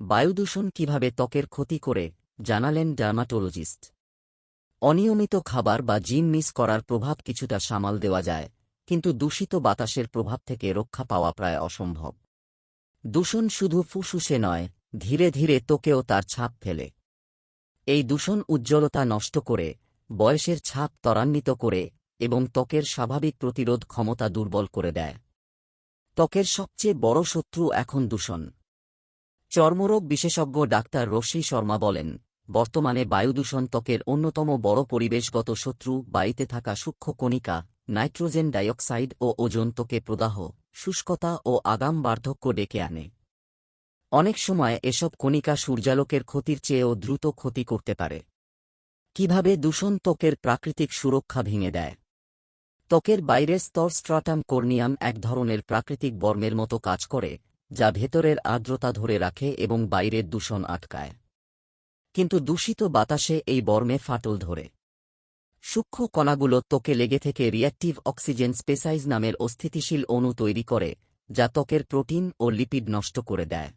বায়ুদূষণ কীভাবে ত্বকের ক্ষতি করে, জানালেন ডার্মাটোলজিস্ট। অনিয়মিত খাবার বা জিম মিস করার প্রভাব কিছুটা সামাল দেওয়া যায়, কিন্তু দূষিত বাতাসের প্রভাব থেকে রক্ষা পাওয়া প্রায় অসম্ভব। দূষণ শুধু ফুসফুসে নয়, ধীরে ধীরে ত্বকেও তার ছাপ ফেলে। এই দূষণ উজ্জ্বলতা নষ্ট করে, বয়সের ছাপ ত্বরান্বিত করে এবং ত্বকের স্বাভাবিক প্রতিরোধ ক্ষমতা দুর্বল করে দেয়। ত্বকের সবচেয়ে বড় শত্রু এখন দূষণ। চর্মরোগ বিশেষজ্ঞ ডাক্তার রশ্মি শর্মা বলেন, বর্তমানে বায়ুদূষণ ত্বকের অন্যতম বড় পরিবেশগত শত্রু বায়ুতে থাকা সূক্ষ্ম কণিকা, নাইট্রোজেন ডাইঅক্সাইড ও ওজন ত্বকে প্রদাহ, শুষ্কতা ও আগাম বার্ধক্য ডেকে আনে। অনেক সময় এসব কণিকা সূর্যালোকের ক্ষতির চেয়েও দ্রুত ক্ষতি করতে পারে। কীভাবে দূষণ ত্বকের প্রাকৃতিক সুরক্ষা ভেঙে দেয়? ত্বকের বাইরের স্তর স্ট্রাটাম কর্নিয়াম এক ধরনের প্রাকৃতিক বর্মের মতো কাজ করে যা ভেতরের আর্দ্রতা ধরে রাখে এবং বাইরের দূষণ আটকায়। কিন্তু দূষিত বাতাসে এই বর্মে ফাটল ধরে। সূক্ষ্ম কণাগুলো ত্বকে লেগে থেকে রিয়াক্টিভ অক্সিজেন স্পেসাইজ নামের অস্থিতিশীল অণু তৈরি করে, যা ত্বকের প্রোটিন ও লিপিড নষ্ট করে দেয়।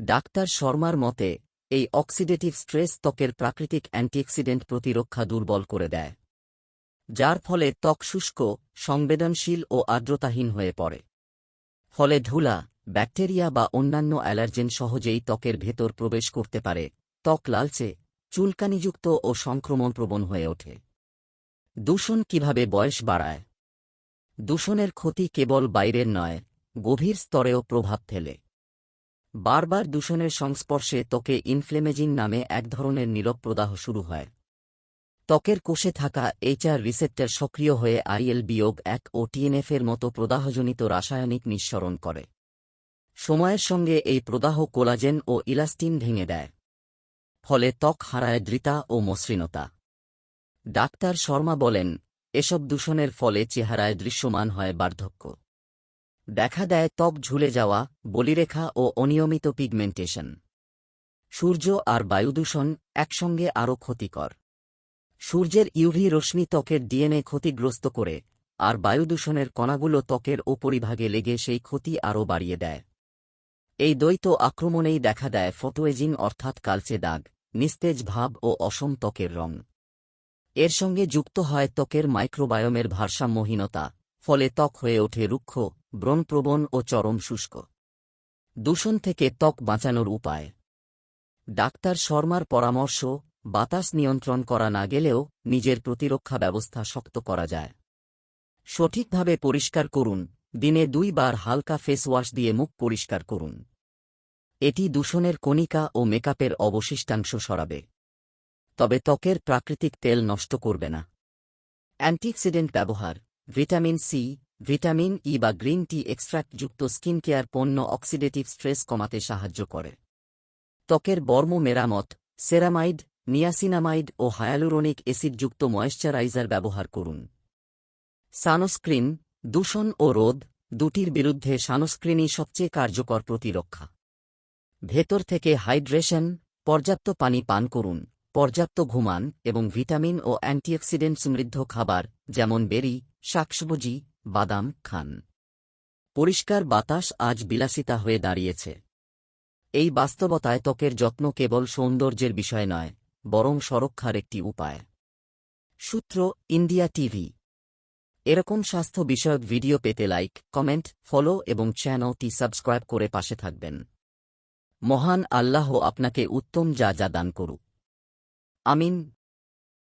ডাক্তার শর্মার মতে, এই অক্সিডেটিভ স্ট্রেস ত্বকের প্রাকৃতিক অ্যান্টিঅক্সিডেন্ট প্রতিরক্ষা দুর্বল করে দেয়, যার ফলে ত্বক শুষ্ক, সংবেদনশীল ও আর্দ্রতাহীন হয়ে পড়ে। ফলে ধুলা ব্যাকটেরিয়া বা অন্যান্য অ্যালার্জেন সহজেই ত্বকের ভেতর প্রবেশ করতে পারে। ত্বক লালচে, চুলকানিযুক্ত ও সংক্রমণপ্রবণ হয়ে ওঠে। দূষণ কীভাবে বয়স বাড়ায়? দূষণের ক্ষতি কেবল বাইরের নয়, গভীর স্তরেও প্রভাব ফেলে। বারবার দূষণের সংস্পর্শে ত্বকে ইনফ্লেমেজিন নামে এক ধরনের নীরব প্রদাহ শুরু হয়। ত্বকের কোষে থাকা এইচআর রিসেপ্টর সক্রিয় হয়ে আইএল বিয়োগ এক ও টিএনএফের মতো প্রদাহজনিত রাসায়নিক নিঃসরণ করে। সময়ের সঙ্গে এই প্রদাহ কোলাজেন ও ইলাস্টিন ভেঙে দেয়। ফলে ত্বক হারায় দৃতা ও মসৃণতা। ডাক্তার শর্মা বলেন, এসব দূষণের ফলে চেহারায় দৃশ্যমান হয় বার্ধক্য। দেখা দেয় ত্বক ঝুলে যাওয়া, বলিরেখা ও অনিয়মিত পিগমেন্টেশন। সূর্য আর বায়ুদূষণ একসঙ্গে আরও ক্ষতিকর। সূর্যের ইউভি রশ্মি ত্বকের ডিএনএ ক্ষতিগ্রস্ত করে, আর বায়ুদূষণের কণাগুলো ত্বকের ওপরিভাগে লেগে সেই ক্ষতি আরও বাড়িয়ে দেয়। এই দ্বৈত আক্রমণেই দেখা দেয় ফটোএজিং অর্থাৎ কালচে দাগ, নিস্তেজ ভাব ও অসম ত্বকের রং। এর সঙ্গে যুক্ত হয় ত্বকের মাইক্রোবায়োমের ভারসাম্যহীনতা, ফলে ত্বক হয়ে ওঠে রুক্ষ, ব্রণপ্রবণ ও চরম শুষ্ক। দূষণ থেকে ত্বক বাঁচানোর উপায়। ডাক্তার শর্মার পরামর্শ, বাতাস নিয়ন্ত্রণ করা না গেলেও নিজের প্রতিরক্ষা ব্যবস্থা শক্ত করা যায়। সঠিকভাবে পরিষ্কার করুন দিনে দুইবার হালকা ফেস ওয়াশ দিয়ে মুখ পরিষ্কার করুন। এটি দূষণের কণিকা ও মেকআপের অবশিষ্টাংশ সরাবে। তবে ত্বকের প্রাকৃতিক তেল নষ্ট করবে না। অ্যান্টিঅক্সিডেন্ট ব্যবহার। ভিটামিন সি, ভিটামিন ই বা গ্রিন টি এক্সট্র্যাক্টযুক্ত স্কিন কেয়ার পণ্য অক্সিডেটিভ স্ট্রেস কমাতে সাহায্য করে। ত্বকের বর্ম মেরামত, সেরামাইড, নিয়াসিনামাইড ও হায়ালুরোনিক অ্যাসিডযুক্ত ময়েশ্চারাইজার ব্যবহার করুন। সানস্ক্রিন দূষণ ও রোদ দুটির বিরুদ্ধে সানস্ক্রিনই সবচেয়ে কার্যকর প্রতিরক্ষা। ভেতর থেকে হাইড্রেশন, পর্যাপ্ত পানি পান করুন, পর্যাপ্ত ঘুমান এবং ভিটামিন ও অ্যান্টিঅক্সিডেন্ট সমৃদ্ধ খাবার যেমন বেরি, শাকসবজি, বাদাম খান। পরিষ্কার বাতাস আজ বিলাসিতা হয়ে দাঁড়িয়েছে। এই বাস্তবতায় ত্বকের যত্ন কেবল সৌন্দর্যের বিষয় নয়, বরং সুরক্ষার একটি উপায়। সূত্র, ইন্ডিয়া টিভি। এরকম স্বাস্থ্য বিষয়ক ভিডিও পেতে লাইক, কমেন্ট, ফলো এবং চ্যানেলটি সাবস্ক্রাইব করে পাশে থাকবেন। মহান আল্লাহ আপনাকে উত্তম যা যা দান করুক। আমিন।